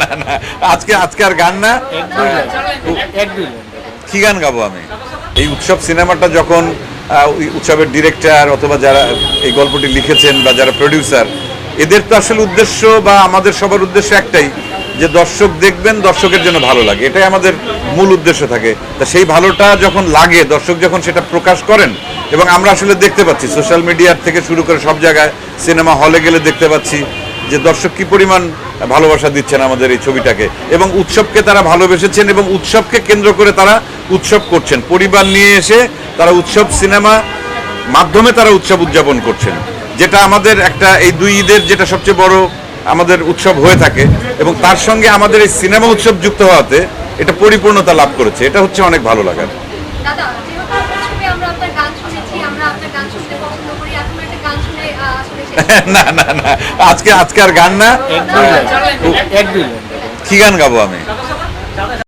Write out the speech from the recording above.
না না আজকে আজকে আর গান না? কি গান গাবো আমি? এই উৎসব সিনেমাটা যখন ওই উৎসবের ডিরেক্টর অথবা যারা এই গল্পটি লিখেছেন বা যারা প্রডিউসার এদের তো আসলে উদ্দেশ্য বা আমাদের সবার উদ্দেশ্য একটাই যে দর্শক দেখবেন দর্শকের জন্য ভালো লাগে। এটাই আমাদের মূল উদ্দেশ্য থাকে। তা সেই ভালোটা যখন লাগে দর্শক যখন সেটা প্রকাশ করেন এবং আমরা আসলে দেখতে পাচ্ছি সোশ্যাল মিডিয়ার থেকে শুরু করে সব জায়গায় সিনেমা হলে গেলে দেখতে পাচ্ছি যে দর্শক কি পরিমাণ ভালোবাসা দিচ্ছেন আমাদের এই ছবিটাকে। এবং উৎসবকে তারা ভালোবেসেছেন এবং উৎসবকে কেন্দ্র করে তারা উৎসব করছেন। পরিবার নিয়ে এসে তারা উৎসব সিনেমা মাধ্যমে তারা উৎসব উদযাপন করছেন। যেটা আমাদের একটা এই দুই ঈদের যেটা সবচেয়ে বড় আমাদের উৎসব হয়ে থাকে এবং তার সঙ্গে আমাদের এই সিনেমা উৎসব যুক্ত হওয়াতে এটা পরিপূর্ণতা লাভ করেছে। এটা হচ্ছে অনেক ভালো লাগার। দাদা, যেহেতু আমরা আপনার গান শুনেছি আমরা আপনার গান শুনতে পছন্দ করি এখন একটা গান শুনে আহ, আসলে শেষ না না না। আজকে আজকে আর গান না? এক দুই কি গান গাবো আমি?